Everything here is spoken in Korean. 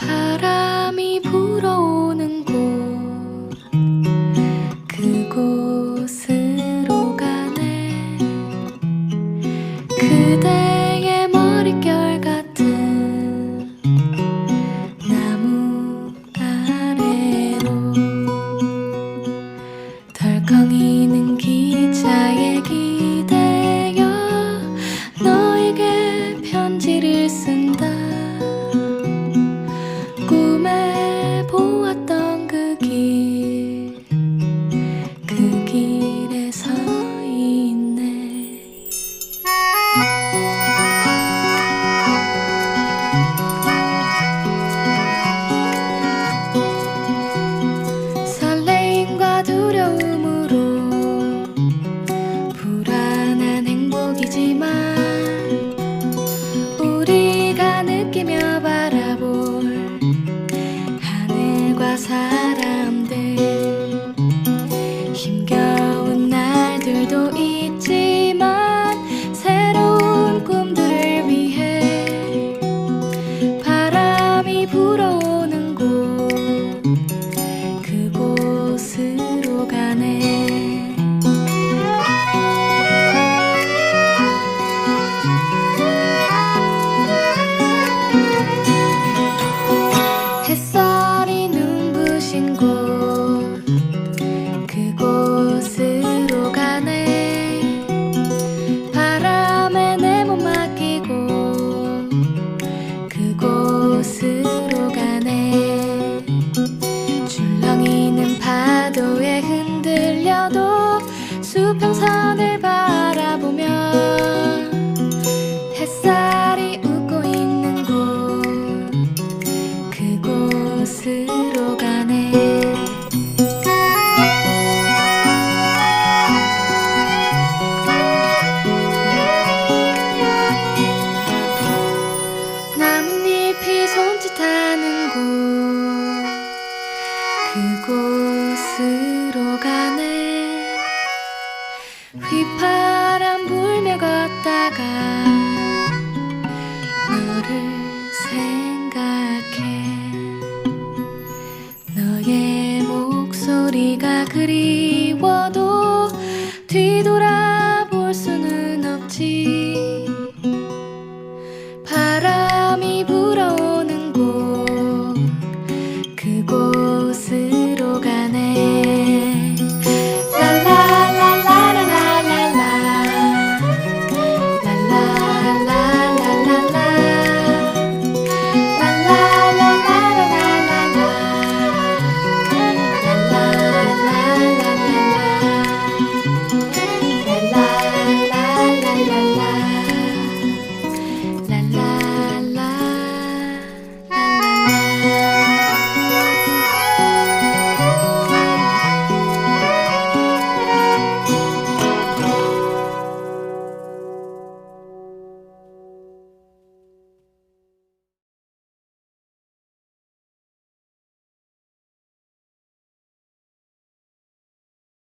Bye. 바람이 불어오는 있어도 수평선을 바라보며 햇살이 웃고 있는 곳 그곳으로 가네. 나뭇잎이 손짓하는 곳 그곳으로 가네. 너의 목소리가 그리워도 뒤돌아볼 수는 없지.